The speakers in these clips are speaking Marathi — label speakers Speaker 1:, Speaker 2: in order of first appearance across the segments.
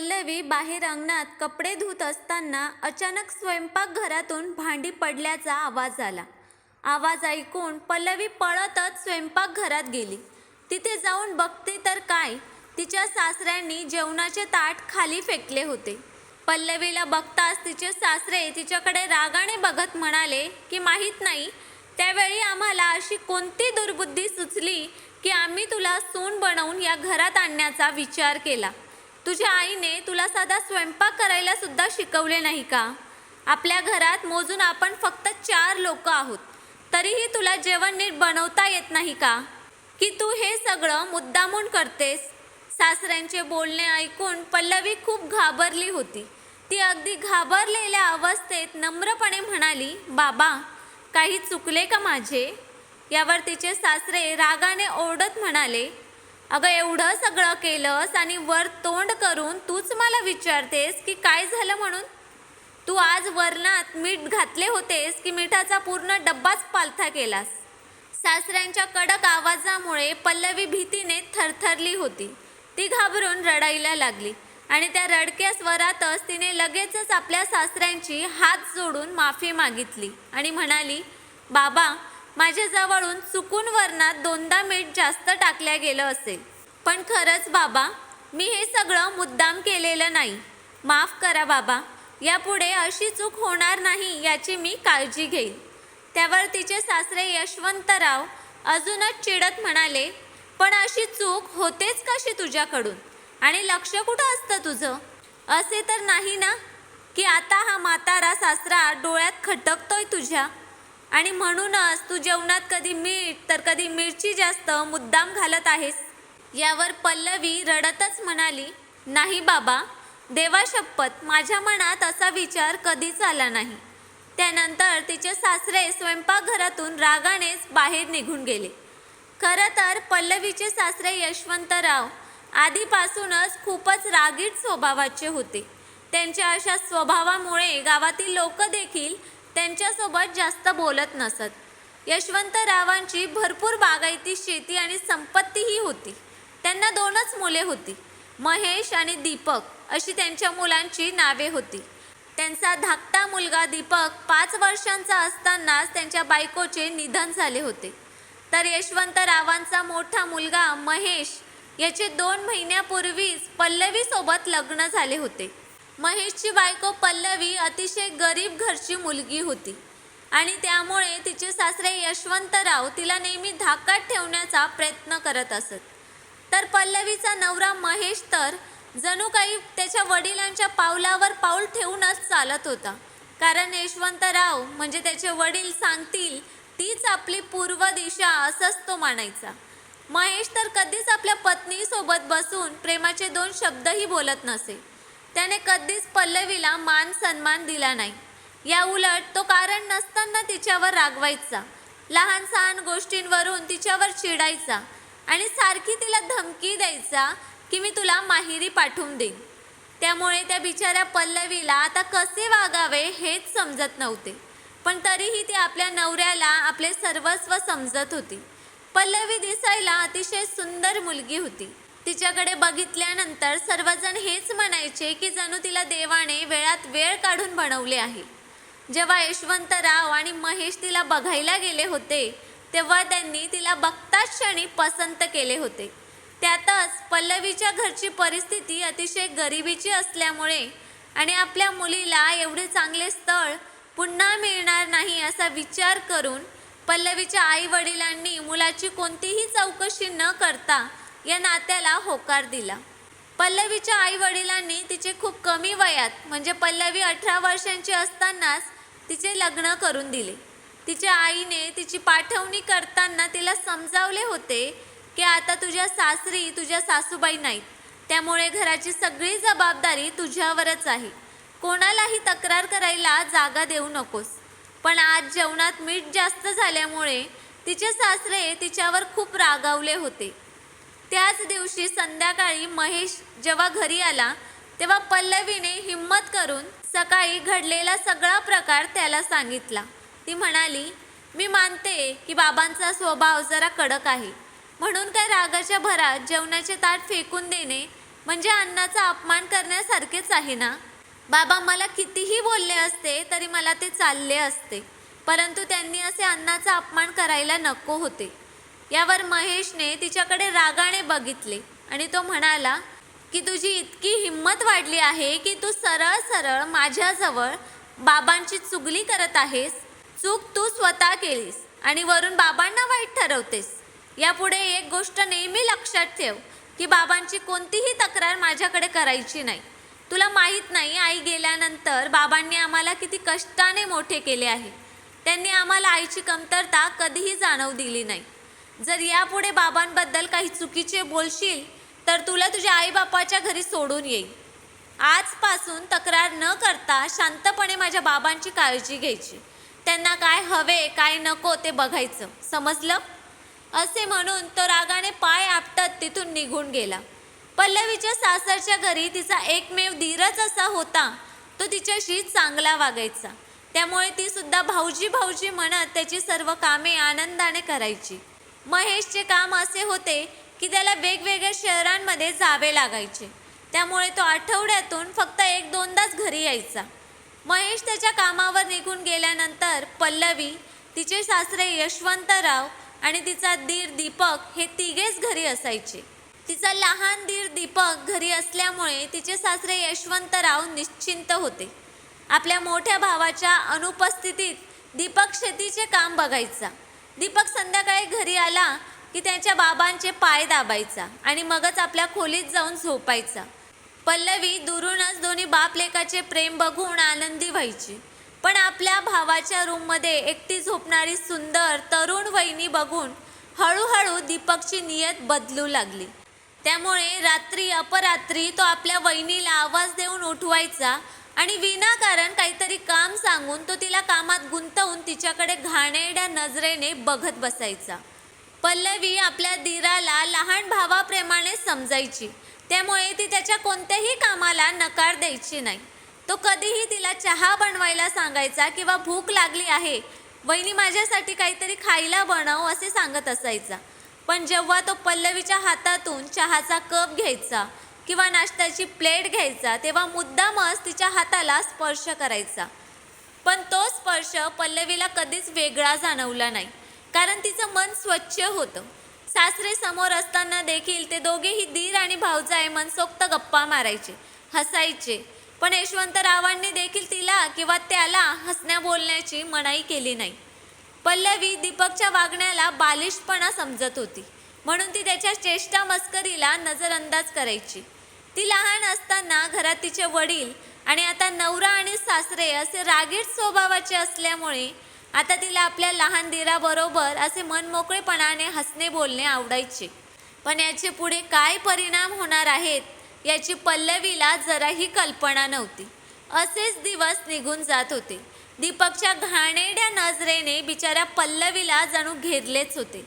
Speaker 1: पल्लवी बाहेर अंगणात कपडे धुत असताना अचानक स्वयंपाकघरातून भांडी पडल्याचा आवाज आला. आवाज ऐकून पल्लवी पळतच स्वयंपाकघरात गेली. तिथे जाऊन बघते तर काय तिच्या सासऱ्यांनी जेवणाचे ताट खाली फेकले होते. पल्लवीला बघताच तिचे सासरे तिच्याकडे रागाने बघत म्हणाले की माहीत नाही त्यावेळी आम्हाला अशी कोणती दुर्बुद्धी सुचली की आम्ही तुला सून बनवून या घरात आणण्याचा विचार केला. तुझ्या आईने तुला साधा स्वयंपाक करायला सुद्धा शिकवले नाही का? आपल्या घरात मोजून आपण फक्त चार लोक आहोत. तरीही तुला जेवण नीट बनवता येत नाही का? की तू हे सगळं मुद्दामून करतेस? सासऱ्यांचे बोलणे ऐकून पल्लवी खूप घाबरली होती. ती अगदी घाबरलेल्या अवस्थेत नम्रपणे म्हणाली बाबा काही चुकले का माझे? यावर तिचे सासरे रागाने ओरडत म्हणाले अगं एवढं सगळं केलंस आणि वर तोंड करून तूच मला विचारतेस की काय झालं म्हणून? तू आज वरणात मीठ घातले होतेस की मिठाचा पूर्ण डब्बाच पालथा केलास? सासऱ्यांच्या कडक आवाजामुळे पल्लवी भीतीने थरथरली होती. ती घाबरून रडायला लागली आणि त्या रडक्या स्वरातच तिने लगेचच आपल्या सासऱ्यांची हात जोडून माफी मागितली आणि म्हणाली बाबा माझ्या जवळून चुकून वरणात दोनदा मीठ जास्त टाकल्या गेलं असेल. पण खरंच बाबा मी हे सगळं मुद्दाम केलेलं नाही. माफ करा बाबा यापुढे अशी चूक होणार नाही याची मी काळजी घेईन. त्यावर तिचे सासरे यशवंतराव अजूनच चिडत म्हणाले पण अशी चूक होतेच कशी तुझ्याकडून? आणि लक्ष कुठं असतं तुझं? असे तर नाही ना की आता हा म्हातारा सासरा डोळ्यात खटकतोय तुझ्या? आणि म्हणूनच तू जेवणात कधी मीठ तर कधी मिरची जास्त मुद्दाम घालत आहेस? यावर पल्लवी रडतच म्हणाली नाही बाबा देवा शपथ माझ्या मनात असा विचार कधीच आला नाही. त्यानंतर तिचे सासरे स्वयंपाकघरातून रागानेच बाहेर निघून गेले. खरं तर पल्लवीचे सासरे यशवंतराव आधीपासूनच खूपच रागीट स्वभावाचे होते. त्यांच्या अशा स्वभावामुळे गावातील लोक देखील त्यांच्यासोबत जास्त बोलत नसत. यशवंतरावांची भरपूर बागायती शेती आणि संपत्तीही होती. त्यांना दोनच मुले होती महेश आणि दीपक अशी त्यांच्या मुलांची नावे होती. त्यांचा धाकटा मुलगा दीपक पाच वर्षांचा असतानाच त्यांच्या बायकोचे निधन झाले होते. तर यशवंतरावांचा मोठा मुलगा महेश याचे दोन महिन्यापूर्वीच पल्लवीसोबत लग्न झाले होते. महेशची बायको पल्लवी अतिशय गरीब घरची मुलगी होती. आणि त्यामुळे तिचे सासरे यशवंतराव तिला नेहमी धाकात ठेवण्याचा प्रयत्न करत असत. तर पल्लवीचा नवरा महेश तर जणू काही त्याच्या वडिलांच्या पावलावर पाऊल ठेवूनच चालत होता. कारण यशवंतराव म्हणजे त्याचे वडील सांगतील तीच आपली पूर्व दिशा असंच तो मानायचा. महेश तर कधीच आपल्या पत्नीसोबत बसून प्रेमाचे दोन शब्दही बोलत नसे. त्याने कधीच पल्लवीला मान सन्मान दिला नाही. या उलट तो कारण नसताना तिच्यावर रागवायचा. लहान सहान गोष्टींवरून तिच्यावर चिडायचा आणि सारखी तिला धमकी द्यायचा की मी तुला माहेरी पाठवून देईन. त्यामुळे त्या बिचाऱ्या पल्लवीला आता कसे वागावे हेच समजत नव्हते. पण तरीही ती आपल्या नवऱ्याला आपले सर्वस्व समजत होती. पल्लवी दिसायला अतिशय सुंदर मुलगी होती. तिच्याकडे बघितल्यानंतर सर्वजण हेच म्हणायचे की जणू तिला देवाने वेळात वेळ काढून बनवले आहे. जेव्हा यशवंतराव आणि महेश तिला बघायला गेले होते तेव्हा त्यांनी तिला बघताच क्षणी पसंत केले होते. त्यातच पल्लवीच्या घरची परिस्थिती अतिशय गरिबीची असल्यामुळे आणि आपल्या मुलीला एवढे चांगले स्थळ पुन्हा मिळणार नाही असा विचार करून पल्लवीच्या आई वडिलांनी मुलाची कोणतीही चौकशी न करता या नात्याला होकार दिला. पल्लवीच्या आई वडिलांनी तिचे खूप कमी वयात म्हणजे पल्लवी अठरा वर्षांची असतानाच तिचे लग्न करून दिले. तिच्या आईने तिची पाठवणी करताना तिला समजावले होते की आता तुझ्या सासरी तुझ्या सासूबाई नाहीत. त्यामुळे घराची सगळी जबाबदारी तुझ्यावरच आहे. कोणालाही तक्रार करायला जागा देऊ नकोस. पण आज जेवणात मीठ जास्त झाल्यामुळे तिचे सासरे तिच्यावर खूप रागावले होते. त्याच दिवशी संध्याकाळी महेश जेव्हा घरी आला तेव्हा पल्लवीने हिम्मत करून सकाळी घडलेला सगळा प्रकार त्याला सांगितला. ती म्हणाली मी मानते की बाबांचा स्वभाव जरा कडक आहे. म्हणून काय रागाच्या भरात जेवणाचे ताट फेकून देणे म्हणजे अन्नाचा अपमान करण्यासारखेच आहे ना? बाबा मला कितीही बोलले असते तरी मला ते चालले असते. परंतु त्यांनी असे अन्नाचा अपमान करायला नको होते. यावर महेशने तिच्याकडे रागाने बघितले आणि तो म्हणाला की तुझी इतकी हिंमत वाढली आहे की तू सरळ सरळ माझ्याजवळ बाबांची चुगली करत आहेस. चूक तू स्वतः केलीस आणि वरून बाबांना वाईट ठरवतेस. यापुढे एक गोष्ट नेहमी लक्षात ठेव की बाबांची कोणतीही तक्रार माझ्याकडे करायची नाही. तुला माहीत नाही आई गेल्यानंतर बाबांनी आम्हाला किती कष्टाने मोठे केले आहे. त्यांनी आम्हाला आईची कमतरता कधीही जाणवू दिली नाही. जर यापुढे बाबांबद्दल काही चुकीचे बोलशील तर तुला तुझ्या आईबापाच्या घरी सोडून येईल आजपासून तक्रार न करता शांतपणे माझ्या बाबांची काळजी घ्यायची. त्यांना काय हवे काय नको ते बघायचं. समजलं? असे म्हणून तो रागाने पाय आपटत तिथून निघून गेला. पल्लवीच्या सासरच्या घरी तिचा एकमेव धीरच असा होता तो तिच्याशी चांगला वागायचा. त्यामुळे ती सुद्धा भाऊजी भाऊजी म्हणत त्याची सर्व कामे आनंदाने करायची. महेशचे काम असे होते की त्याला वेगवेगळ्या शहरांमध्ये जावे लागायचे. त्यामुळे तो आठवड्यातून फक्त एक दोनदाच घरी यायचा. महेश त्याच्या कामावर निघून गेल्यानंतर पल्लवी तिचे सासरे यशवंतराव आणि तिचा दीर दीपक हे तिघेच घरी असायचे. तिचा लहान दीर दीपक घरी असल्यामुळे तिचे सासरे यशवंतराव निश्चिंत होते. आपल्या मोठ्या भावाच्या अनुपस्थितीत दीपक शेतीचे काम बघायचा. दीपक संध्याकाळी घरी आला की त्याच्या बाबांचे पाय दाबायचा आणि मगच आपल्या खोलीत जाऊन झोपायचा. पल्लवी दुरूनच दोन्ही बाप लेकाचे प्रेम बघून आनंदी व्हायची. पण आपल्या भावाच्या रूममध्ये एकटी झोपणारी सुंदर तरुण वहिनी बघून हळूहळू दीपकची नियत बदलू लागली. त्यामुळे रात्री अपरात्री तो आपल्या वहिनीला आवाज देऊन उठवायचा आणि विनाकारण काहीतरी काम सांगून तो तिला कामात गुंतवून तिच्याकडे घाणेरड्या नजरेने बघत बसायचा. पल्लवी आपल्या दिराला लहान भावाप्रेमाने समजायची. त्यामुळे ती त्याच्या कोणत्याही कामाला नकार द्यायची नाही. तो कधीही तिला चहा बनवायला सांगायचा किंवा भूक लागली आहे वहिनी माझ्यासाठी काहीतरी खायला बनव असे सांगत असायचा. पण जेव्हा तो पल्लवीच्या हातातून चहाचा कप घ्यायचा किंवा नाश्त्याची प्लेट घ्यायचा तेव्हा मुद्दामच तिच्या हाताला स्पर्श करायचा. पण तो स्पर्श पल्लवीला कधीच वेगळा जाणवला नाही कारण तिचं मन स्वच्छ होतं. सासरे समोर असताना देखील ते दोघेही दीर आणि भाऊजाई मनसोक्त गप्पा मारायचे हसायचे. पण यशवंतरावांनी देखील तिला किंवा त्याला हसण्या बोलण्याची मनाई केली नाही. पल्लवी दीपकच्या वागण्याला बालिशपणा समजत होती म्हणून ती त्याच्या चेष्टा मस्करीला नजरअंदाज करायची. ती लहान असताना घरात तिचे वडील आणि आता नवरा आणि सासरे असे रागीट स्वभावाचे असल्यामुळे आता तिला आपल्या लहान दिराबरोबर असे मनमोकळेपणाने हसणे बोलणे आवडायचे. पण याचे पुढे काय परिणाम होणार आहेत याची पल्लवीला जराही कल्पना नव्हती. असेच दिवस निघून जात होते. दीपकच्या घाणेड्या नजरेने बिचाऱ्या पल्लवीला जणू घेरलेच होते.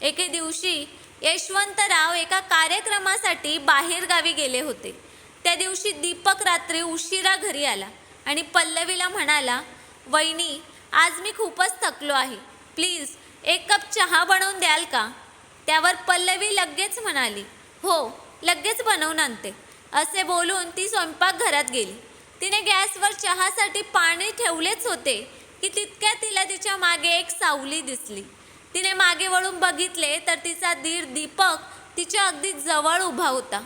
Speaker 1: एके दिवशी यशवंतराव एका कार्यक्रमासाठी बाहेरगावी गेले होते. त्या दिवशी दीपक रात्री उशिरा घरी आला आणि पल्लवीला म्हणाला वहिनी आज मी खूपच थकलो आहे. प्लीज एक कप चहा बनवून द्याल का? त्यावर पल्लवी लगेच म्हणाली हो लगेच बनवून आणते. असे बोलून ती स्वयंपाकघरात गेली. तिने गॅसवर चहासाठी पाणी ठेवलेच होते की तितक्या तिला तिच्यामागे एक सावली दिसली. तिने मागे वळून बघितले तर तिचा दीर दीपक तिच्या अगदी जवळ उभा होता.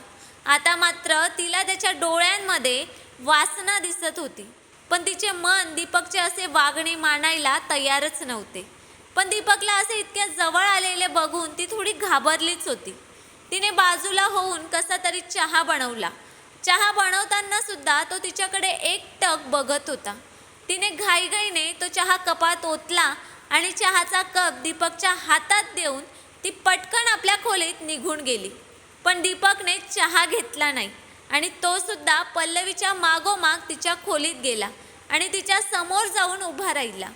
Speaker 1: आता मात्र तिला त्याच्या डोळ्यांमध्ये वासना दिसत होती. पण तिचे मन दीपकचे असे वागणे मानायला तयारच नव्हते. पण दीपकला असे इतक्या जवळ आलेले बघून ती थोडी घाबरलीच होती. तिने बाजूला होऊन कसा तरी चहा बनवला. चहा बनवताना सुद्धा तो तिच्याकडे एक टक बघत होता. तिने घाईघाईने तो चहा कपात ओतला आणि चहाचा कप दीपकच्या हातात देऊन ती पटकन आपल्या खोलीत निघून गेली. पण दीपकने चहा घेतला नाही आणि तो सुद्धा पल्लवीच्या मागोमाग तिच्या खोलीत गेला आणि तिच्या समोर जाऊन उभा राहिला.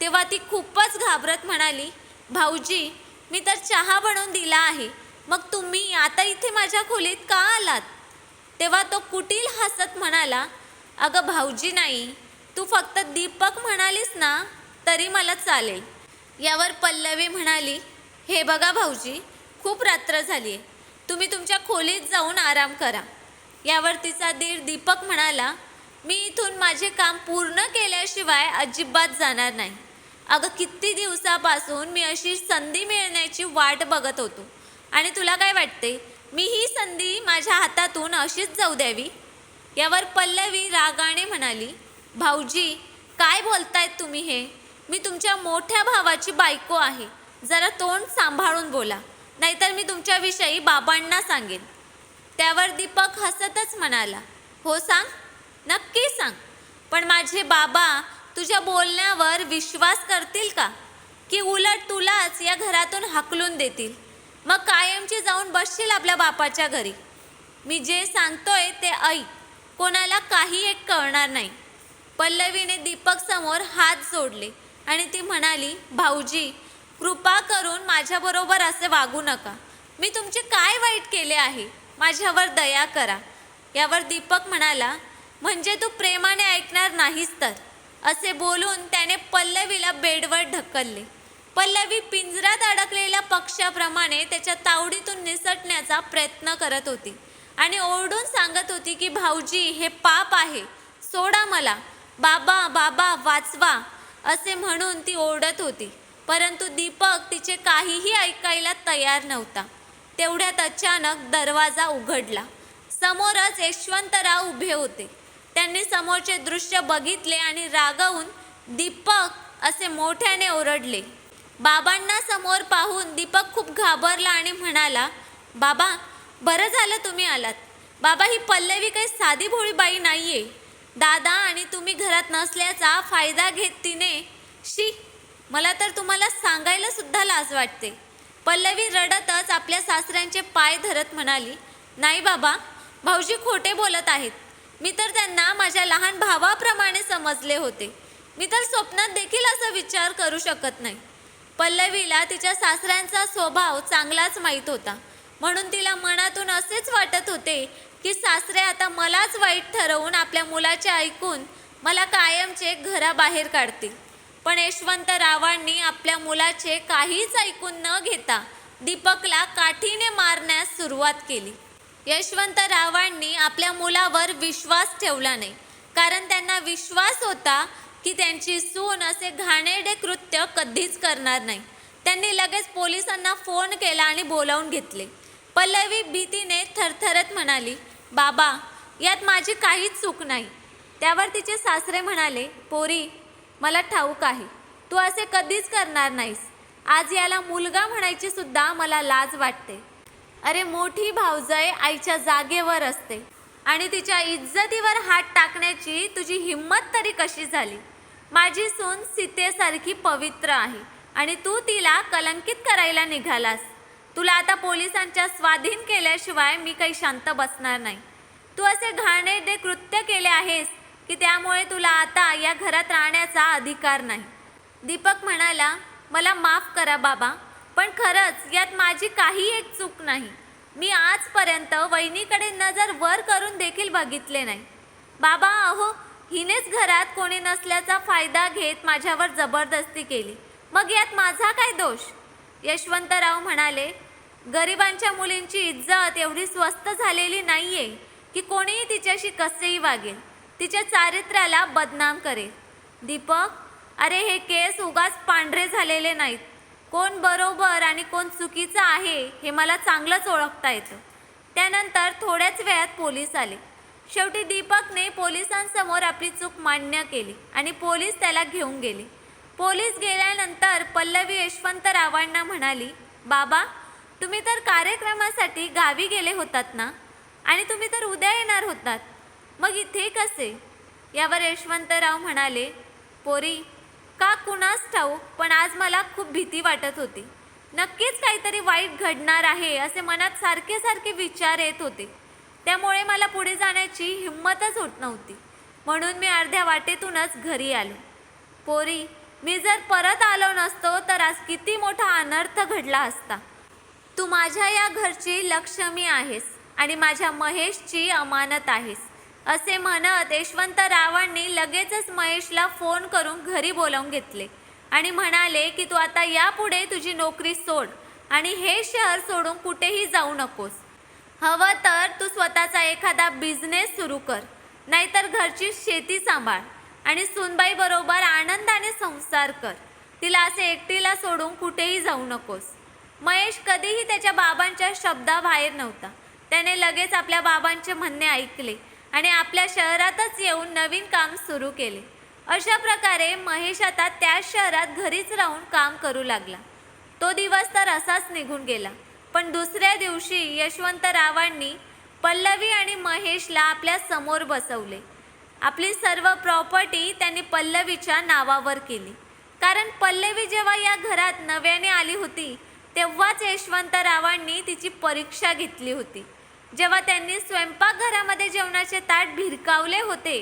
Speaker 1: तेव्हा ती खूपच घाबरत म्हणाली भाऊजी मी तर चहा बनवून दिला आहे. मग तुम्ही आता इथे माझ्या खोलीत का आलात? तेव्हा तो कुटील हसत म्हणाला अगं भाऊजी नाही तू फक्त दीपक म्हणालीस ना तरी मला चालेल. यावर पल्लवी म्हणाली हे बघा भाऊजी खूप रात्र झाली आहे तुम्ही तुमच्या खोलीत जाऊन आराम करा. यावर तिचा दीर दीपक म्हणाला मी इथून माझे काम पूर्ण केल्याशिवाय अजिबात जाणार नाही. अगं किती दिवसापासून मी अशी संधी मिळण्याची वाट बघत होतो. आणि तुला काय वाटते मी ही संधी माझ्या हातातून अशीच जाऊ द्यावी? यावर पल्लवी रागाने म्हणाली भाऊजी काय बोलतायत तुम्ही हे? मी तुमच्या मोठ्या भावाची बायको आहे. जरा तोंड सांभाळून बोला. नाहीतर मी तुमच्याविषयी बाबांना सांगेन. त्यावर दीपक हसतच म्हणाला हो सांग नक्की सांग. पण माझे बाबा तुझ्या बोलण्यावर विश्वास करतील का? की उलट तुलाच या घरातून हाकलून देतील. मग कायमची जाऊन बसशील आपल्या बापाच्या घरी. मी जे सांगतोय ते ऐक. कोणाला काही एक कळणार नाही. पल्लवीने दीपक समोर हात जोडले. आणि ती म्हणाली भाऊजी कृपा करून माझ्याबरोबर असे वागू नका. मी तुमचे काय वाईट केले आहे? माझ्यावर दया करा. यावर दीपक म्हणाला म्हणजे तू प्रेमाने ऐकणार नाहीस तर? असे बोलून त्याने पल्लवीला बेडवर ढकलले. पल्लवी पिंजरात अडकलेल्या पक्षाप्रमाणे त्याच्या तावडीतून निसटण्याचा प्रयत्न करत होती आणि ओरडून सांगत होती की भाऊजी हे पाप आहे. सोडा मला. बाबा बाबा वाचवा. असे म्हणून ती ओरडत होती. परंतु दीपक तिचे काहीही ऐकायला तयार नव्हता. तेवढ्यात अचानक दरवाजा उघडला. समोरच यशवंतराव उभे होते. त्यांनी समोरचे दृश्य बघितले आणि रागावून दीपक असे मोठ्याने ओरडले. बाबांना समोर पाहून दीपक खूप घाबरला आणि म्हणाला बाबा बरं झालं तुम्ही आलात. बाबा ही पल्लवी काही साधी भोळी बाई आहे दादा आणि तुम्ही घरात नसल्याचा फायदा घेत तिने. शी मला तर तुम्हाला सांगायला सुद्धा लाज वाटते. पल्लवी रडतच आपल्या सासऱ्यांचे पाय धरत म्हणाली नाही बाबा भाऊजी खोटे बोलत आहेत. मी तर त्यांना माझ्या लहान भावाप्रमाणे समजले होते. मी तर स्वप्नात देखील असा विचार करू शकत नाही. पल्लवीला तिच्या सासऱ्यांचा स्वभाव चांगलाच माहीत होता. म्हणून तिला मनातून असेच वाटत होते की सासरे आता मलाच वाईट ठरवून आपल्या मुलाचे ऐकून मला कायमचे घराबाहेर काढतील. पण यशवंतरावांनी आपल्या मुलाचे काहीच ऐकून न घेता दीपकला काठीने मारण्यास सुरुवात केली. यशवंतरावांनी आपल्या मुलावर विश्वास ठेवला नाही. कारण त्यांना विश्वास होता की त्यांची सून असे घाणेरडे कृत्य कधीच करणार नाही. त्यांनी लगेच पोलिसांना फोन केला आणि बोलावून घेतले. पल्लवी भीतीने थरथरत म्हणाली बाबा यात माझी काहीच चूक नाही. त्यावर तिचे सासरे म्हणाले पोरी मला ठाऊक आहे तू असे कधीच करणार नाहीस. आज याला मुलगा म्हणायची सुद्धा मला लाज वाटते. अरे मोठी भावजय आईच्या जागेवर असते आणि तिच्या इज्जतीवर हात टाकण्याची तुझी हिंमत तरी कशी झाली? माझी सून सीतेसारखी पवित्र आहे आणि तू तिला कलंकित करायला निघालास. तुला आता पोलिसांच्या स्वाधीन केल्याशिवाय मी काही शांत बसणार नाही. तू असे घाणेरडे कृत्य केले आहेस की त्यामुळे तुला आता या घरात राहण्याचा अधिकार नाही. दीपक म्हणाला मला माफ करा बाबा पण खरंच यात माझी काही एक चूक नाही. मी आजपर्यंत वहिनीकडे नजर वर करून देखील बघितले नाही. बाबा अहो हिनेच घरात कोणी नसल्याचा फायदा घेत माझ्यावर जबरदस्ती केली. मग यात माझा काय दोष? यशवंतराव म्हणाले गरिबांच्या मुलींची इज्जत एवढी स्वस्त झालेली नाही आहे की कोणीही तिच्याशी कसेही वागेल. तिच्या चारित्र्याला बदनाम करेल. दीपक अरे हे केस उगाच पांढरे झालेले नाहीत. कोण बरोबर आणि कोण चुकीचं आहे हे मला चांगलंच ओळखता येतं. त्यानंतर थोड्याच वेळात पोलीस आले. शेवटी दीपकने पोलिसांसमोर आपली चूक मान्य केली आणि पोलीस त्याला घेऊन गेले. पोलीस गेल्यानंतर पल्लवी यशवंतरावांना म्हणाली बाबा तुम्ही तर कार्यक्रमासाठी गावी गेले होतात ना? आणि तुम्ही तर उद्या येणार होतात. मग इथे कसे? यावर यशवंतराव म्हणाले पोरी का कुणास ठाऊक पण आज मला खूप भीती वाटत होती. नक्कीच काहीतरी वाईट घडणार आहे असे मनात सारखे सारखे विचार येत होते. त्यामुळे मला पुढे जाण्याची हिंमतच होत नव्हती. म्हणून मी अर्ध्या वाटेतूनच घरी आलो. पोरी मी जर परत आलो नसतो तर आज किती मोठा अनर्थ घडला असता. तू माझ्या या घरची लक्ष्मी आहेस आणि माझ्या महेशची अमानत आहेस. असे म्हणत यशवंतरावांनी लगेचच महेशला फोन करून घरी बोलावून घेतले आणि म्हणाले की तू आता यापुढे तुझी नोकरी सोड आणि हे शहर सोडून कुठेही जाऊ नकोस. हवं तर तू स्वतःचा एखादा बिझनेस सुरू कर नाहीतर घरची शेती सांभाळ आणि सुनबाईबरोबर आनंदाने संसार कर. तिला असे एकटीला सोडून कुठेही जाऊ नकोस. महेश कधीही त्याच्या बाबांच्या शब्दाबाहेर नव्हता. त्याने लगेच आपल्या बाबांचे म्हणणे ऐकले आणि आपल्या शहरातच येऊन नवीन काम सुरू केले. अशा प्रकारे महेश आता त्याच शहरात घरीच राहून काम करू लागला. तो दिवस तर असाच निघून गेला पण दुसऱ्या दिवशी यशवंतरावांनी पल्लवी आणि महेशला आपल्यासमोर बसवले. आपली सर्व प्रॉपर्टी त्यांनी पल्लवीच्या नावावर केली. कारण पल्लवी जेव्हा या घरात नव्याने आली होती तेव्हाच यशवंतरावांनी तिची परीक्षा घेतली होती. जेव्हा त्यांनी स्वयंपाकघरामध्ये जेवणाचे ताट भिरकावले होते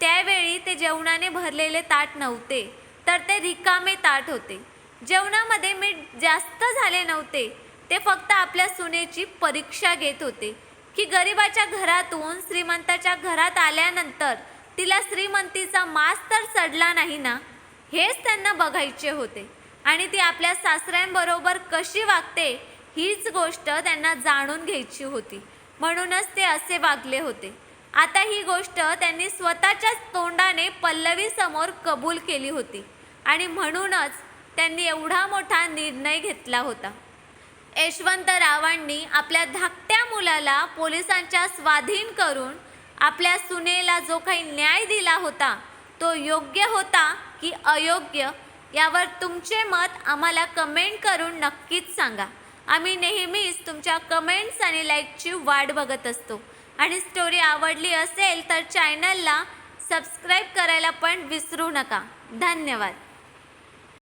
Speaker 1: त्यावेळी ते जेवणाने भरलेले ताट नव्हते तर ते रिकामे ताट होते. जेवणामध्ये मीठ जास्त झाले नव्हते ते फक्त आपल्या सुनेची परीक्षा घेत होते की गरिबाच्या घरातून श्रीमंताच्या घरात आल्यानंतर तिला श्रीमंतीचा मास तर चढला नाही ना हेच त्यांना बघायचे होते. आणि ती आपल्या सासऱ्यांबरोबर कशी वागते हीच गोष्ट त्यांना जाणून घ्यायची होती. म्हणूनच ते असे वागले होते. आता ही गोष्ट त्यांनी स्वतःच्याच तोंडाने पल्लवी समोर कबूल केली होती आणि म्हणूनच त्यांनी एवढा मोठा निर्णय घेतला होता. यशवंतरावांनी आपल्या धाकट्या मुलाला पोलिसांच्या स्वाधीन करून आपल्या सुनेला जो काही न्याय दिला होता तो योग्य होता की अयोग्य यावर तुमचे मत आम्हाला कमेंट करून नक्कीच सांगा. आम्ही नेहमीच तुमच्या कमेंट्स आणि लाईकची वाट बघत असतो. आणि स्टोरी आवडली असेल तर चॅनलला सबस्क्राईब करायला पण विसरू नका. धन्यवाद.